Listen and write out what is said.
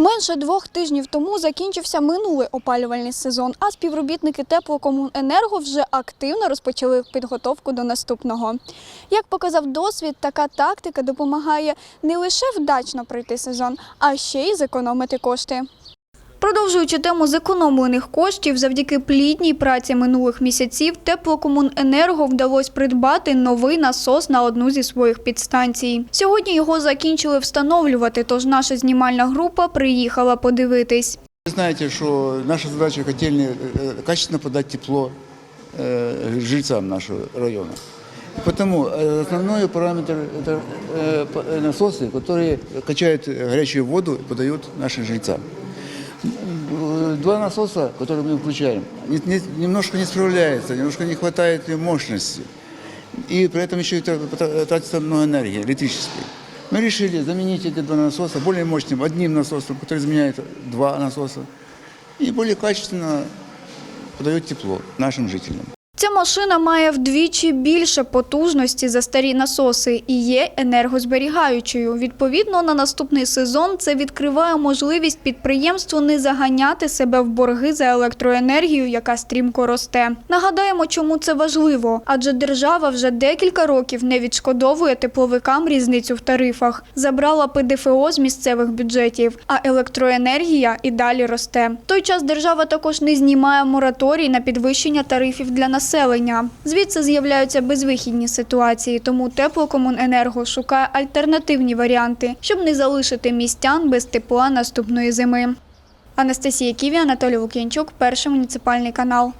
Менше двох тижнів тому закінчився минулий опалювальний сезон, а співробітники теплокомуненерго вже активно розпочали підготовку до наступного. Як показав досвід, така тактика допомагає не лише вдачно пройти сезон, а ще й зекономити кошти. Продовжуючи тему зекономлених коштів, завдяки плідній праці минулих місяців теплокомуненерго вдалося придбати новий насос на одну зі своїх підстанцій. Сьогодні його закінчили встановлювати, тож наша знімальна група приїхала подивитись. Вы знаете, что наша задача котельной э, качественно подать тепло э, жильцам нашего района. Потому э, основной параметр – это э, п- э, насосы, которые качают горячую воду и подают нашим жильцам. Э, Два насоса, которые мы включаем, не- не- немножко не справляются, немножко не хватает им мощности. И при этом еще и тра- тра- тратится много энергии электрической. Мы решили заменить эти два насоса более мощным одним насосом, который заменяет два насоса, и более качественно подает тепло нашим жителям. Ця машина має вдвічі більше потужності за старі насоси і є енергозберігаючою. Відповідно, на наступний сезон це відкриває можливість підприємству не заганяти себе в борги за електроенергію, яка стрімко росте. Нагадаємо, чому це важливо, адже держава вже декілька років не відшкодовує тепловикам різницю в тарифах, забрала ПДФО з місцевих бюджетів, а електроенергія і далі росте. В той час держава також не знімає мораторій на підвищення тарифів для населення. Звідси з'являються безвихідні ситуації, тому теплокомуненерго шукає альтернативні варіанти, щоб не залишити містян без тепла наступної зими. Анастасія Ківі, Анатолій Лук'янчук, перший муніципальний канал.